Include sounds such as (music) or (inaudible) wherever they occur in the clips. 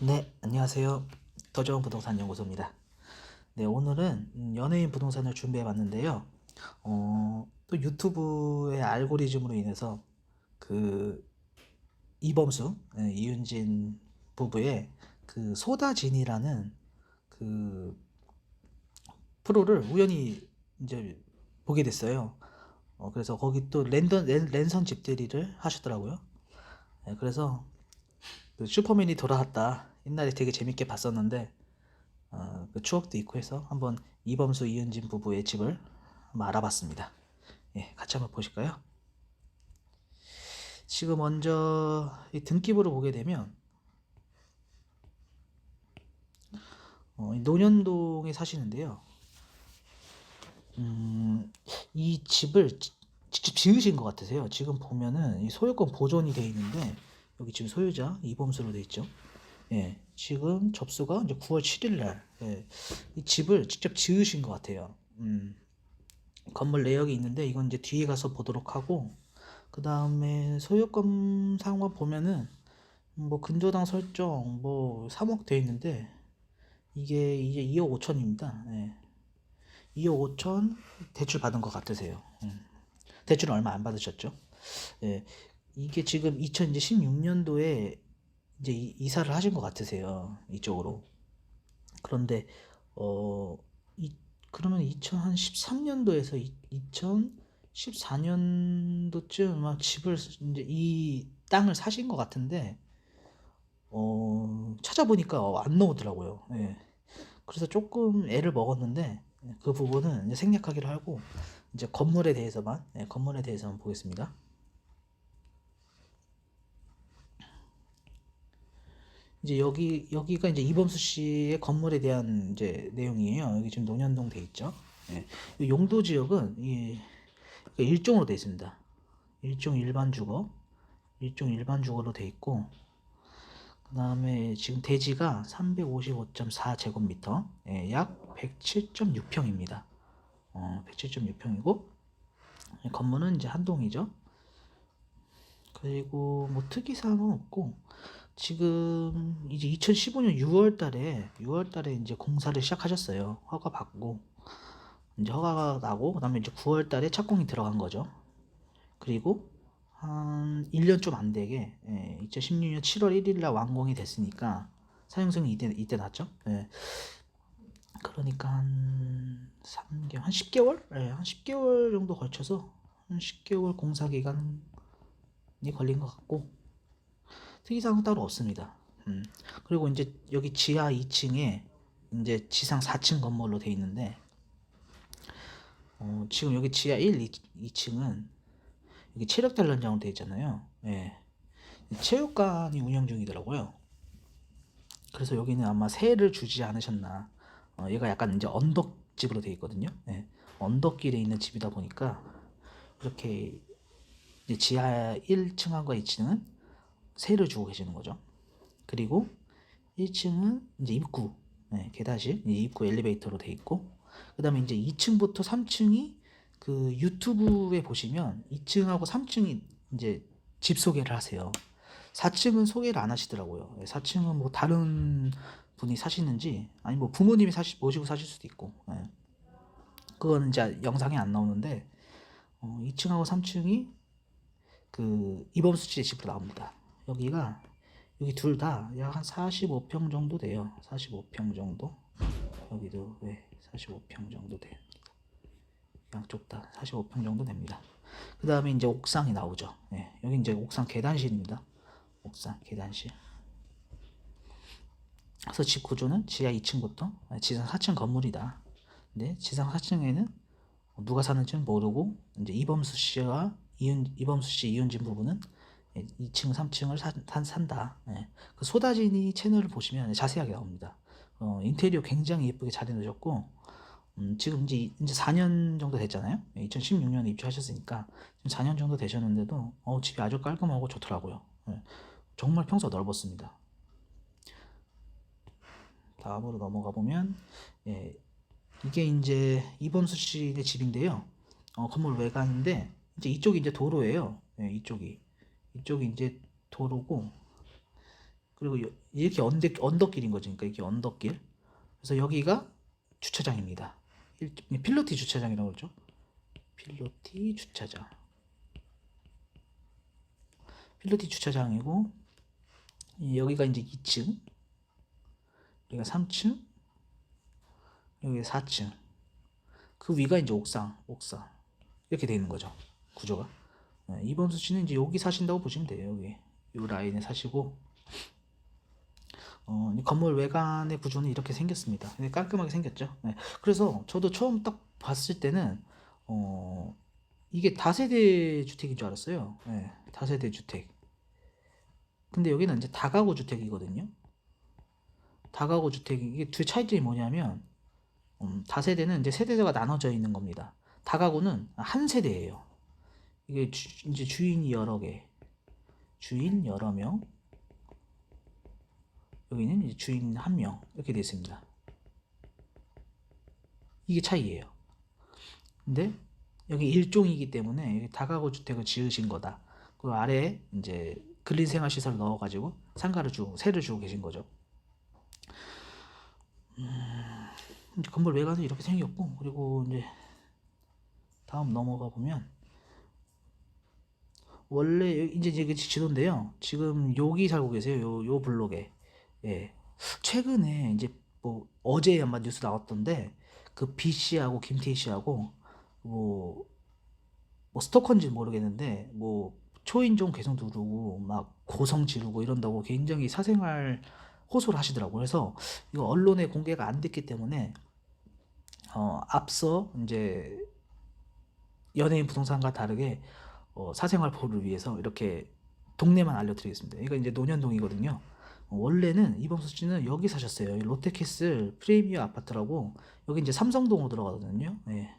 네, 안녕하세요. 더 좋은 부동산 연구소입니다. 네, 오늘은 음, 연예인 부동산을 준비해 봤는데요. 어, 또 유튜브의 알고리즘으로 인해서 그 이범수, 예, 이윤진 부부의 그 소다진이라는 그 프로를 우연히 이제 보게 됐어요. 어, 그래서 거기 또 랜선 집들이를 하셨더라고요. 예, 그래서 그 슈퍼맨이 돌아왔다. 옛날에 되게 재밌게 봤었는데 어, 그 추억도 있고 해서 한번 이범수 이은진 부부의 집을 한번 알아봤습니다. 예, 같이 한번 보실까요? 지금 먼저 이 등기부를 보게 되면 어, 이 논현동에 사시는데요. 음, 이 집을 지- 직접 지으신 것 같으세요. 지금 보면은 이 소유권 보존이 돼 있는데 여기 지금 소유자 이범수로 돼 있죠. 예, 지금 접수가 이제 9월 7일 날, 예, 이 집을 직접 지으신 것 같아요. 음, 건물 내역이 있는데 이건 이제 뒤에 가서 보도록 하고, 그 다음에 소유권 상황 보면은 뭐 근저당 설정 뭐 3억 돼 있는데 이게 이제 2억 5천입니다. 예. 2억 5천 대출 받은 것 같으세요. 음. 대출은 얼마 안 받으셨죠? 예. 이게 지금 2016년도에 이제 이- 이사를 하신 것 같으세요. 이쪽으로. 그런데 어, 이, 그러면 2013년도에서 2014년도쯤 막 집을 이제 이 땅을 사신 것 같은데 어, 찾아보니까 어, 안 나오더라고요. 예. 그래서 조금 애를 먹었는데 그 부분은 이제 생략하기로 하고 이제 건물에 대해서만 예, 건물에 대해서만 보겠습니다. 이제 여기 여기가 이제 이범수 씨의 건물에 대한 이제 내용이에요. 여기 지금 논현동 돼 있죠. 예. 이 용도 지역은 이 일종으로 돼 있습니다. 일종 일반 주거, 일종 일반 주거로 돼 있고 그 다음에 지금 대지가 355.4 제곱미터, 예, 약 107.6평입니다. 어, 107.6평이고 건물은 이제 한 동이죠. 그리고 뭐 특이사항은 없고 지금 이제 2015년 6월 달에 6월 달에 이제 공사를 시작하셨어요. 허가 받고 이제 허가가 나고 그다음에 이제 9월 달에 착공이 들어간 거죠. 그리고 한 1년 좀 안 되게 예, 2016년 7월 1일 날 완공이 됐으니까 사용성이 이때 이때 났죠. 예. 그러니까 한 3개월, 한 10개월? 예, 한 10개월 정도 걸쳐서 한 10개월 공사 기간이 걸린 것 같고 특이사항은 따로 없습니다. 음. 그리고 이제 여기 지하 2층에 이제 지상 4층 건물로 돼 있는데 어, 지금 여기 지하 1, 2, 층은 여기 체력 단련장으로 돼 있잖아요. 예. 체육관이 운영 중이더라고요. 그래서 여기는 아마 세를 주지 않으셨나. 어, 얘가 약간 이제 언덕집으로 돼 있거든요. 예. 언덕길에 있는 집이다 보니까 이렇게 지하 1층과 2층은 세를 주고 계시는 거죠. 그리고 1층은 이제 입구, 네, 계단실, 입구 엘리베이터로 돼 있고, 그 다음에 이제 2층부터 3층이 그 유튜브에 보시면 2층하고 3층이 이제 집 소개를 하세요. 4층은 소개를 안 하시더라고요. 4층은 뭐 다른 분이 사시는지, 아니 뭐 부모님이 사시, 모시고 사실 수도 있고, 예. 그거는 이제 영상에 안 나오는데, 어, 2층하고 3층이 그 이범수 씨의 집으로 나옵니다. 여기가 여기 둘 다 약 한 45평 정도 돼요. 45평 정도. 여기도 네, 45평 정도 돼요. 양쪽 다 45평 정도 됩니다. 그 다음에 이제 옥상이 나오죠. 네, 여기 이제 옥상 계단실입니다. 옥상 계단실. 그래서 집 구조는 지하 2층부터 지상 4층 건물이다. 근데 지상 4층에는 누가 사는지는 모르고 이제 이범수 씨와 이윤 이범수 씨 이윤진 부부는 2층, 3층을 산, 산, 산다. 예. 그 소다지니 채널을 보시면 자세하게 나옵니다. 어, 인테리어 굉장히 예쁘게 잘 해놓으셨고, 음, 지금 이제, 이제 4년 정도 됐잖아요. 2016년에 입주하셨으니까, 지금 4년 정도 되셨는데도, 어, 집이 아주 깔끔하고 좋더라고요. 예. 정말 평수가 넓었습니다. 다음으로 넘어가 보면, 예, 이게 이제 이범수 씨의 집인데요. 어, 건물 외관인데, 이제 이쪽이 이제 도로예요. 예, 이쪽이. 이쪽이 이제 도로고 그리고 여- 이렇게 언덕 언덕길인 거죠. 그러니까 이렇게 언덕길. 그래서 여기가 주차장입니다. 일- 필로티 주차장이라고 그러죠. 필로티 주차장. 필로티 주차장이고 이- 여기가 이제 2층, 여기가 3층, 여기 4층. 그 위가 이제 옥상, 옥상 이렇게 돼 있는 거죠. 구조가. 네, 이범수 씨는 이제 여기 사신다고 보시면 돼요. 여기 이 라인에 사시고 어, 이 건물 외관의 구조는 이렇게 생겼습니다. 근데 깔끔하게 생겼죠. 네, 그래서 저도 처음 딱 봤을 때는 어, 이게 다세대 주택인 줄 알았어요. 네, 다세대 주택. 근데 여기는 이제 다가구 주택이거든요. 다가구 주택 이게 두 차이점이 뭐냐면 음, 다세대는 이제 세대가 나눠져 있는 겁니다. 다가구는 한 세대예요. 이게 주, 이제 주인이 여러 개, 주인 여러 명, 여기는 이제 주인 한 명 이렇게 되어 있습니다. 이게 차이예요. 근데 여기 일종이기 때문에 다가구 주택을 지으신 거다. 그 아래에 이제 근린생활시설 넣어가지고 상가를 주고 세를 주고 계신 거죠. 음, 건물 외관은 이렇게 생겼고 그리고 이제 다음 넘어가 보면 원래 이제 이게 지도인데요. 지금 여기 살고 계세요. 요, 요 블록에. 예. 최근에 이제 뭐 어제 아마 뉴스 나왔던데 그 B 씨하고 김태희 씨하고 뭐, 뭐 스토커인지 모르겠는데 뭐 초인종 계속 누르고 막 고성 지르고 이런다고 굉장히 사생활 호소를 하시더라고요. 그래서 이거 언론에 공개가 안 됐기 때문에 어, 앞서 이제 연예인 부동산과 다르게 어, 사생활 보호를 위해서 이렇게 동네만 알려드리겠습니다. 이거 이제 논현동이거든요. 어, 원래는 이범수 씨는 여기 사셨어요. 이 롯데캐슬 프리미어 아파트라고 여기 이제 삼성동으로 들어가거든요. 예.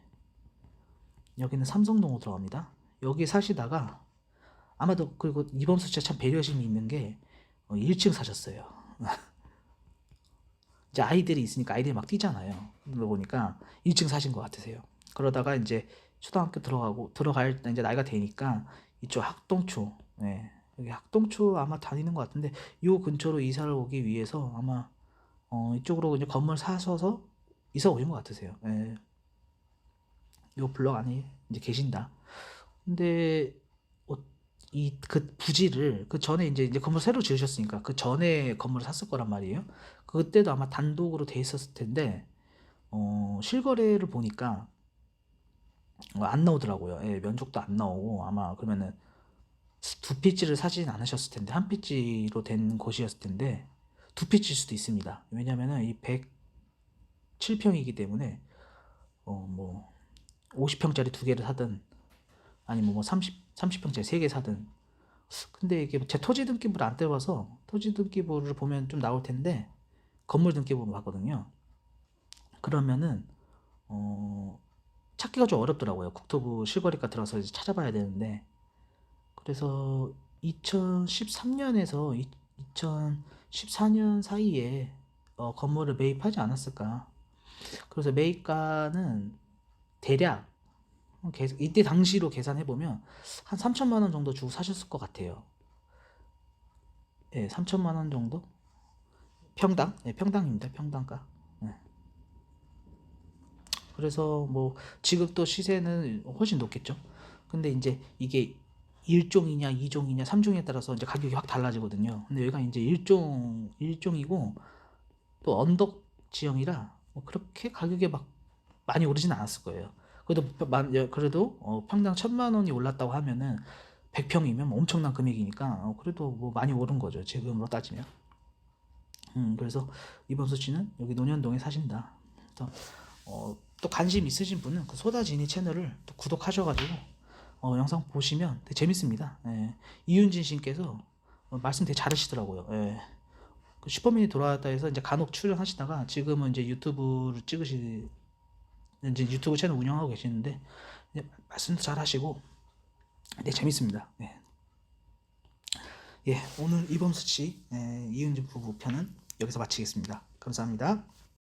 여기는 삼성동으로 들어갑니다. 여기 사시다가 아마도 그리고 이범수 씨가 참 배려심이 있는 게 어, 1층 사셨어요. (laughs) 이제 아이들이 있으니까 아이들이 막 뛰잖아요. 그러다 보니까 1층 사신 것 같으세요. 그러다가 이제 초등학교 들어가고 들어갈 때 이제 나이가 되니까 이쪽 학동초, 예, 여기 학동초 아마 다니는 것 같은데 요 근처로 이사를 오기 위해서 아마 어, 이쪽으로 이제 건물 사셔서 이사 오신 것 같으세요. 예. 요 블럭 안에 이제 계신다. 근데 어, 이그 부지를 그 전에 이제 이제 건물 새로 지으셨으니까 그 전에 건물을 샀을 거란 말이에요. 그때도 아마 단독으로 돼 있었을 텐데 어, 실거래를 보니까 어, 안 나오더라고요. 예, 면적도 안 나오고 아마 그러면은 두 피지를 사진 않으셨을 텐데 한 피지로 된 곳이었을 텐데 두 피지일 수도 있습니다. 왜냐면은 이 107평이기 때문에 어 뭐 50평짜리 두 개를 사든 아니면 뭐 30, 30평짜리 세 개 사든 근데 이게 제 토지 등기부를 안 떼봐서 토지 등기부를 보면 좀 나올 텐데 건물 등기부를 봤거든요. 그러면은 어 찾기가 좀 어렵더라고요. 국토부 실거래가 들어서 이제 찾아봐야 되는데 그래서 2013년에서 2014년 사이에 어, 건물을 매입하지 않았을까. 그래서 매입가는 대략 어, 계- 이때 당시로 계산해 보면 한 3천만 원 정도 주고 사셨을 것 같아요. 예, 3천만 원 정도? 평당? 예, 평당입니다. 평당가. 예. 그래서 뭐또 시세는 훨씬 높겠죠. 근데 이제 이게 1종이냐, 2종이냐, 3종에 따라서 이제 가격이 확 달라지거든요. 근데 여기가 이제 1종, 1종이고 또 언덕 지형이라 뭐 그렇게 가격이 막 많이 오르진 않았을 거예요. 그래도 만- 여- 그래도 어, 평당 천만 원이 올랐다고 하면은 100평이면 엄청난 금액이니까 어, 그래도 뭐 많이 오른 거죠. 지금으로 따지면. 음, 그래서 이범수 씨는 여기 논현동에 사신다. 그래서 어, 또 관심 있으신 분은 그 소다지니 채널을 또 구독하셔가지고 어, 영상 보시면 되게 재밌습니다. 예. 이윤진 씨께서 어, 말씀 되게 잘하시더라고요. 예. 그 슈퍼맨이 돌아왔다 해서 이제 간혹 출연하시다가 지금은 이제 유튜브를 찍으시 이제 유튜브 채널 운영하고 계시는데 말씀도 잘하시고 되게 재밌습니다. 예. 예, 오늘 이범수 씨 예, 이윤진 부부 편은 여기서 마치겠습니다. 감사합니다.